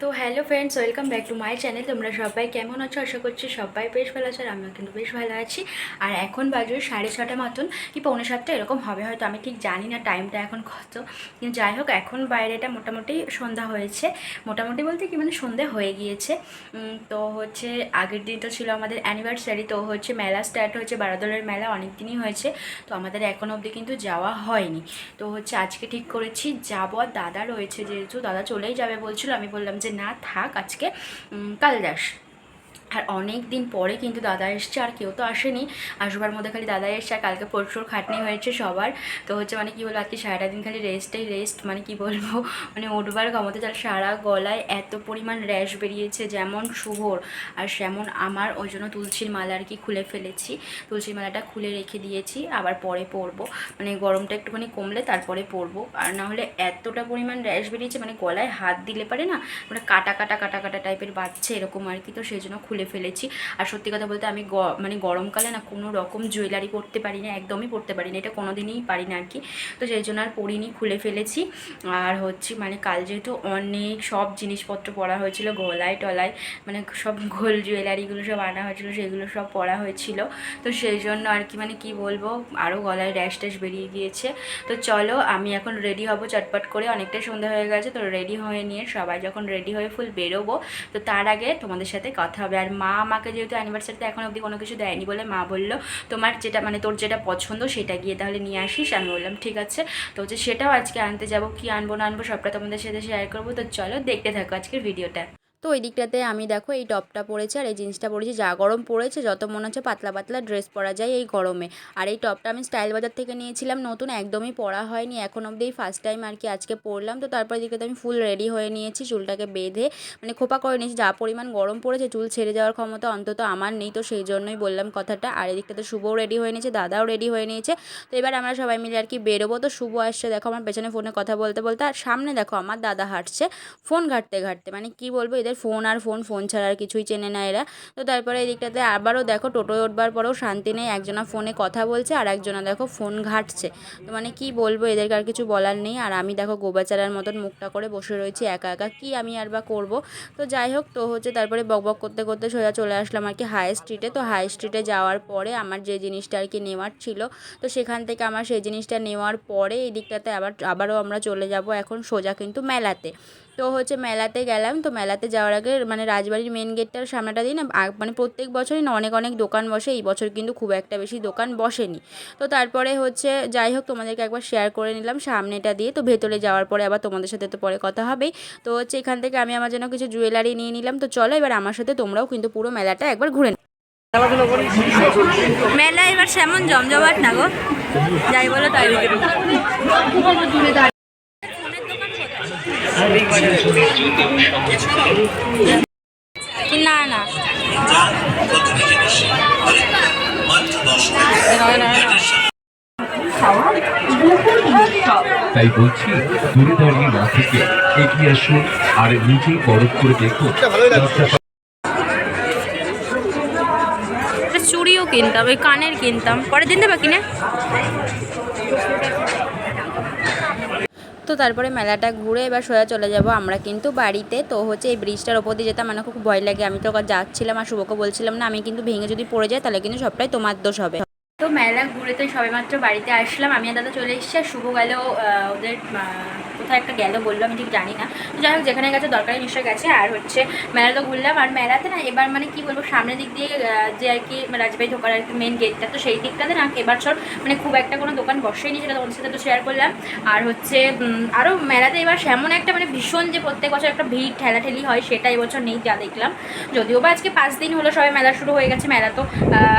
তো hello friends welcome back to my channel তোমরা সবাই কেমন আছো? আশা করছি সবাই বেশ ভালো আছো আর আমিও কিন্তু বেশ ভালো আছি। আর এখন বাজে সাড়ে ছটা মতন। কি পৌনে সাতটা এরকম হবে, হয়তো আমি ঠিক জানি না টাইমটা এখন কত। কিন্তু যাই হোক, এখন বাইরেটা মোটামুটি সন্ধ্যা হয়েছে। মোটামুটি বলতে কি মানে সন্ধ্যে হয়ে গিয়েছে। তো হচ্ছে আগের দিন তো ছিল আমাদের অ্যানিভার্সারি তো হচ্ছে মেলা স্টার্ট হয়েছে, বারাদলের মেলা অনেক দিনই হয়েছে। তো আমাদের এখন অবধি কিন্তু যাওয়া হয়নি। তো হচ্ছে আজকে ঠিক করেছি যাব দাদা রয়েছে যেহেতু, দাদা চলেই যাবে বলছিল, আমি বললাম যে না থাক আজকে উম, কাল যাস আর অনেক দিন পরে কিন্তু দাদা এসছে আর কেউ তো আসেনি। আসবার মধ্যে খালি দাদা এসছে আর কালকে প্রচুর খাটনি হয়েছে সবার। তো হচ্ছে মানে কি বলব, আজকে সারাটা দিন খালি রেস্টেই রেস্ট মানে কি বলব মানে উঠবার ক্ষমতা যার সারা গলায় এত পরিমাণ র্যাশ বেরিয়েছে, যেমন শুভর। আর সেমন আমার, ওই জন্য তুলসীর মালা আর কি খুলে ফেলেছি। তুলসীর মালাটা খুলে রেখে দিয়েছি, আবার পরে পরবো। মানে গরমটা একটুখানি কমলে তারপরে পরবো। আর না হলে এতটা পরিমাণ র্যাশ বেরিয়েছে মানে গলায় হাত দিলে পারে না মানে কাটা কাটা কাটা কাটা টাইপের বাচ্চা এরকম আর কি, তো সেই জন্য খুলে ফেলেছি। আর সত্যি কথা বলতে আমি মানে গরমকালে না কোনো রকম জুয়েলারি পরতে পারি না, একদমই পরতে পারি না। এটা কোনো দিনই পারি না আর কি তো সেই জন্য আর পরিনি, খুলে ফেলেছি। আর হচ্ছে মানে কাল যেহেতু অনেক সব জিনিসপত্র পরা হয়েছিল, গলায় টলায় মানে সব গোল জুয়েলারিগুলো সব আনা হয়েছিল, সেগুলো সব পরা হয়েছিল। তো সেই জন্য আর কি মানে কি বলব আরও গলায় র্যাশ ট্যাশ বেরিয়ে গিয়েছে। তো চলো, আমি এখন রেডি হব চটপট করে। অনেকটাই সন্ধ্যা হয়ে গেছে, তো রেডি হয়ে নিয়ে সবাই যখন রেডি হয়ে ফুল বেরোবো, তো তার আগে তোমাদের সাথে কথা হবে। আর মা আমাকে যেহেতু অ্যানিভার্সারিতে এখন অবধি কোনো কিছু দেয়নি বলে মা বলল, তোমার যেটা মানে তোর যেটা পছন্দ সেটা গিয়ে তাহলে নিয়ে আসিস। আমি বললাম, ঠিক আছে। তো হচ্ছে সেটাও আজকে আনতে যাব, কি আনব না আনব সবটা তোমাদের সাথে শেয়ার করব। তো চলো দেখতে থাকো আজকের ভিডিওটা তো ওই দিকটাতে আমি দেখো এই টপটা পরেছি আর এই জিন্সটা পরেছি। যা গরম পড়েছে, যত মনে হচ্ছে পাতলা পাতলা ড্রেস পরা যায় এই গরমে। আর এই টপটা আমি স্টাইল বাজার থেকে নিয়েছিলাম, নতুন, একদমই পরা হয়নি। এখন অবধি ফার্স্ট টাইম আর কি আজকে পরলাম। তো তারপর দিকটাতে আমি ফুল রেডি হয়ে নিয়েছি, চুলটাকে বেঁধে। মানে খোপা করে নিয়েছি, যা পরিমাণ গরম পড়েছে, চুল ছেড়ে যাওয়ার ক্ষমতা অন্তত আমার নেই। তো সেই জন্যই বললাম কথাটা। আর এদিকটাতে শুভও রেডি হয়ে নিয়েছে, দাদাও রেডি হয়ে নিয়েছে। তো এবার আমরা সবাই মিলে আর কি বেরোবো। তো শুভ আসছে, দেখো আমার পেছনে ফোনে কথা বলতে বলতে। আর সামনে দেখো আমার দাদা হাঁটছে ফোন ঘাঁটতে ঘাঁটতে। মানে কি বলব, এদের ফোন আর ফোন ফোন ছাড়া আর কিছুই চেনে না এরা। তো তারপরে এই দিকটাতে আবারও দেখো টোটোয় উঠবার পরেও শান্তি নেই। একজনা ফোনে কথা বলছে আর একজনা দেখো ফোন ঘাঁটছে। তো মানে কি বলব, এদেরকে আর কিছু বলার নেই। আর আমি দেখো গোবাচারার মতন মুখটা করে বসে রয়েছি একা একা। কি আমি আর বা করব? তো যাই হোক, তো হচ্ছে তারপরে বকবক করতে করতে সোজা চলে আসলাম আর কি হাই স্ট্রিটে তো হাই স্ট্রিটে যাওয়ার পরে আমার যে জিনিসটা আর কি নেওয়ার ছিল, তো সেখান থেকে আমার সেই জিনিসটা নেওয়ার পরে এই দিকটাতে আবার, আবারও আমরা চলে যাব এখন সোজা কিন্তু মেলাতে। তো হচ্ছে মেলাতে গেলাম। তো মেলাতে যাওয়ার আগে মানে রাজবাড়ির মেন গেটটার সামনেটা দিয়ে না মানে প্রত্যেক বছরই না অনেক অনেক দোকান বসে। এই বছর কিন্তু খুব একটা বেশি দোকান বসেনি। তো তারপরে হচ্ছে যাই হোক তোমাদেরকে একবার শেয়ার করে নিলাম সামনেটা দিয়ে। তো ভেতরে যাওয়ার পরে আবার তোমাদের সাথে তো পরে কথা হবেই তো হচ্ছে এখান থেকে আমি আমার জন্য কিছু জুয়েলারি নিয়ে নিলাম। তো চলো এবার আমার সাথে তোমরাও কিন্তু পুরো মেলাটা একবার ঘুরে। মেলা এবার সেমন জমজমাট না গো। যাই বলো তাই। না না। তাই বলছি দূরে দাঁড়িয়ে না থেকে এগিয়ে আসুন আর নিজেই বরফ করে দেখুন। চুড়িও কিনতাম ওই কানের কিনতাম। পরের দিন দেবা কিনে? তো তারপরে মেলাটা ঘুরে এবার সোজা চলে যাব আমরা কিন্তু বাড়িতে। তো হচ্ছে এই ব্রিজটার ওপর দিয়ে যেতে আমার খুব ভয় লাগে। আমি তো যাচ্ছিলাম আর শুভকে বলছিলাম, না, আমি কিন্তু ভেঙে যদি পড়ে যায়, তাহলে কিন্তু সবটাই তোমার দোষ হবে। তো মেলা ঘুরে তো সবেমাত্র বাড়িতে আসলাম। আমি আর দাদা চলে এসেছি আর শুভ গেল ওদের কোথায় একটা গেল বলল, আমি ঠিক জানি না। তো যাই হোক, যেখানে গেছে দরকারি নিশ্চয় গেছে। আর হচ্ছে মেলা তো ঘুরলাম, আর মেলাতে না এবার মানে কি বলব, সামনের দিক দিয়ে যে আর কি রাজবাড়ি ঢোকার আর কি মেন গেটটা তো সেই দিকটাতে না এবার এবছর মানে খুব একটা কোনো দোকান বসেনি, সেটা তোমাদের সাথে তো শেয়ার করলাম। আর হচ্ছে আরও মেলাতে এবার সেমন একটা মানে ভীষণ যে প্রত্যেক বছর একটা ভিড়, ঠেলাঠেলি হয়, সেটা এবছর নেই যা দেখলাম। যদিও বা আজকে পাঁচ দিন হলো সবাই মেলা শুরু হয়ে গেছে, মেলা তো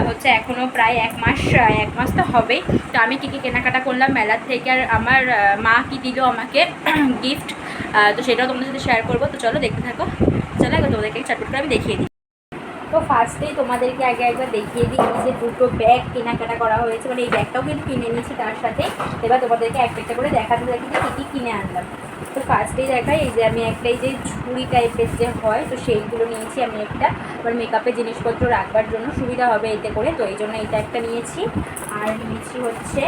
হচ্ছে এখনও প্রায় এক মাস এক মাস তো হবেই। তো আমি কী কী কেনাকাটা করলাম মেলার থেকে, আর আমার মা কি দিল আমাকে? গিফট তো সেটাও তোমাদের সাথে শেয়ার করব। তো চলো দেখতে থাকো। চলো একবার তোমাদেরকে চটপট করে আমি দেখিয়ে দিই। তো ফার্স্টেই তোমাদেরকে আগে একবার দেখিয়ে দিই যে দুটো ব্যাগ কেনাকাটা করা হয়েছে। মানে এই ব্যাগটাও কিন্তু কিনে নিয়েছি তার সাথে। এবার তোমাদেরকে একটা একটা করে দেখাতে থাকি যে কী কী কিনে আনলাম। তো ফার্স্টেই দেখাই, এই যে আমি একটা, এই যে ঝুড়ি টাইপের যে হয়, তো সেইগুলো নিয়েছি আমি একটা। আবার মেকআপের জিনিসপত্র রাখবার জন্য সুবিধা হবে এতে করে। তো এই জন্য এটা একটা নিয়েছি। আর নিয়েছি হচ্ছে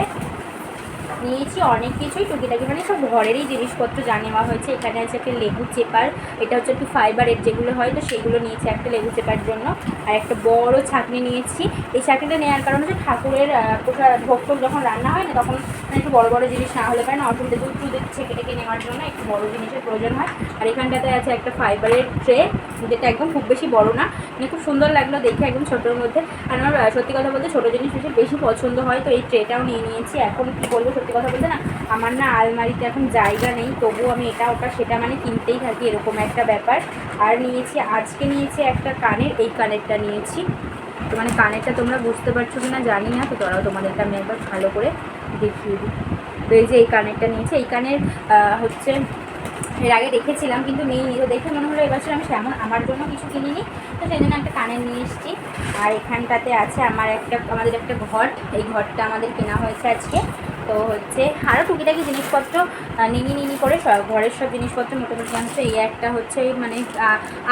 নিয়েছি, অনেক কিছুই টুকিটাকি। মানে সব ঘরেরই জিনিসপত্র যা নেওয়া হয়েছে, এখানে আছে একটা লেবু চেপার, এটা হচ্ছে একটু ফাইবারের যেগুলো হয়, তো সেগুলো নিয়েছি একটা লেবু চেপার জন্য। আর একটা বড় ছাঁকনি নিয়েছি। এই ছাঁকনিটা নেওয়ার কারণ হচ্ছে ঠাকুরের ভোগ যখন রান্না হয় না, তখন মানে একটু বড় বড় জিনিস না হলে পারে না অসুবিধা দুধ টুধ ছেঁকে টেকে নেওয়ার জন্য একটু বড় জিনিসের প্রয়োজন হয়। আর এখানটাতে আছে একটা ফাইবারের ট্রে যেটা একদম খুব বেশি বড় না মানে খুব সুন্দর লাগল দেখে একদম ছোটোর মধ্যে। আর আমার সত্যি কথা বলতে ছোটো জিনিস বেশি বেশি পছন্দ হয়, তো এই ট্রেটাও নিয়ে নিয়েছি। এখন কী বলব সত্যি কথা বলতে না, আমার না আলমারিতে এখন জায়গা নেই, তবুও আমি এটা, ওটা, সেটা মানে কিনতেই থাকি, এরকম একটা ব্যাপার। আর নিয়েছি, আজকে নিয়েছি একটা কানের, এই কানেরটা নিয়েছি। তো মানে কানেরটা তোমরা বুঝতে পারছ কি না জানি না, তো তোরাও তোমাদেরকে আমি একবার ভালো করে দেখিয়ে দিই। তো এই যে এই কানেরটা নিয়েছে, এই কানের হচ্ছে এর আগে দেখেছিলাম কিন্তু নেই তো দেখে মনে হলো এবছর আমি সেমন, আমার জন্য কিছু কিনিনি। তো সেই জন্য একটা কানের নিয়ে এসেছি। আর এখানটাতে আছে আমার একটা, আমাদের একটা ঘট। এই ঘরটা আমাদের কেনা হয়েছে আজকে। তো হচ্ছে আরও টুকিটাকি জিনিসপত্র নিনি নিনি করে ঘরের সব জিনিসপত্র মোটামুটি আনছে এই একটা হচ্ছে মানে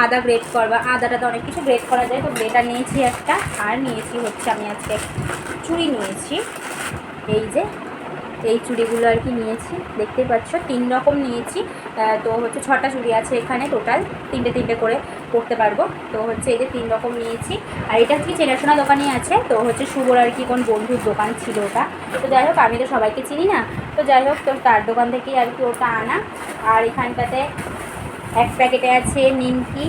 আদা গ্রেট করবা আদাটা তো অনেক কিছু গ্রেট করা যায়, তো গ্রেটার নিয়েছি একটা। আর নিয়েছি হচ্ছে আমি আজকে চুড়ি নিয়েছি। এই যে, এই চুড়িগুলো আর কি নিয়েছি। দেখতে পাচ্ছ, তিন রকম নিয়েছি। তো হচ্ছে ছটা চুড়ি আছে এখানে টোটাল তিনটে তিনটে করে করতে পারব। তো হচ্ছে এই যে তিন রকম নিয়েছি। আর এটা হচ্ছে চেনাশোনা দোকানই আছে, তো হচ্ছে শুভর আর কি কোন বন্ধুর দোকান ছিল ওটা। তো যাই হোক, আমি তো সবাইকে চিনি না। তো যাই হোক, তো তার দোকান থেকেই আর কি ওটা আনা। আর এখানটাতে এক প্যাকেটে আছে নিমকি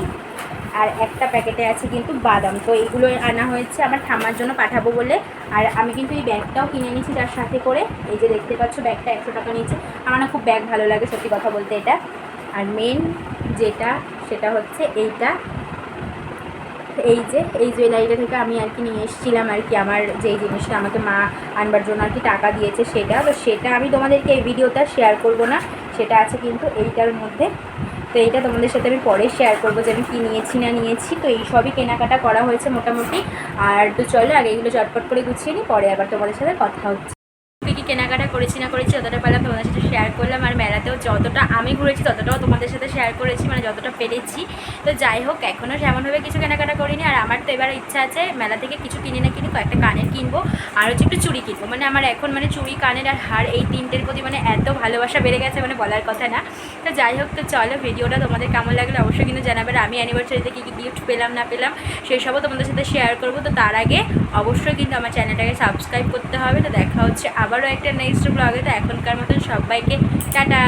আর একটা প্যাকেটে আছে কিন্তু বাদাম। তো এইগুলো আনা হয়েছে, আমার ঠাম্মার জন্য পাঠাবো বলে। আর আমি কিন্তু এই ব্যাগটাও কিনে নিয়েছি তার সাথে করে। এই যে দেখতে পাচ্ছ, ব্যাগটা একশো টাকা নিয়েছে। আমার না খুব ব্যাগ ভালো লাগে, সত্যি কথা বলতে এটা। আর মেন যেটা, সেটা হচ্ছে এইটা। এই যে, এই জুয়েলারিটা থেকে আমি আর কি নিয়ে এসেছিলাম আর কি আমার যেই জিনিসটা আমাকে মা আনবার জন্য আর কি টাকা দিয়েছে সেটা। তো সেটা আমি তোমাদেরকে এই ভিডিওটা শেয়ার করব না। সেটা আছে কিন্তু এইটার মধ্যে। তো এইটা তোমাদের সাথে আমি পরে শেয়ার করব যে আমি কী নিয়েছি, না নিয়েছি। তো এই সবই কেনাকাটা করা হয়েছে মোটামুটি। আর তো চলো, আগে এগুলো চটপট করে গুছিয়ে নিই, পরে আবার তোমাদের সাথে কথা হচ্ছে। কী কেনাকাটা করেছি না করেছি, যতটা পেলাম তোমাদের সাথে শেয়ার করলাম। আর মেলাতেও যতটা আমি ঘুরেছি, ততটাও তোমাদের সাথে শেয়ার করেছি মানে যতটা পেরেছি। তো যাই হোক এখনও সেমনভাবে কিছু কেনাকাটা করিনি। আর আমার তো এবার ইচ্ছা আছে মেলা থেকে কিছু কিনে না কিনি কয়েকটা কানের কিনবো, আর হচ্ছে একটু চুড়ি কিনবো। মানে আমার এখন মানে চুড়ি, কানের আর হার এই তিনটের প্রতি মানে এত ভালোবাসা বেড়ে গেছে মানে বলার কথা না। তো যাই হোক, তো চলো ভিডিওটা তোমাদের কেমন লাগল অবশ্যই কিন্তু জানাবে। আমি অ্যানিভার্সারিতে কী কী গিফট পেলাম, না পেলাম সেই সবও তোমাদের সাথে শেয়ার করব। তো তার আগে অবশ্যই কিন্তু আমার চ্যানেলটাকে সাবস্ক্রাইব করতে হবে। তো দেখা হচ্ছে আবারও একটা নেক্সট ব্লগে তো এখনকার মতন সবাইকে টাটা।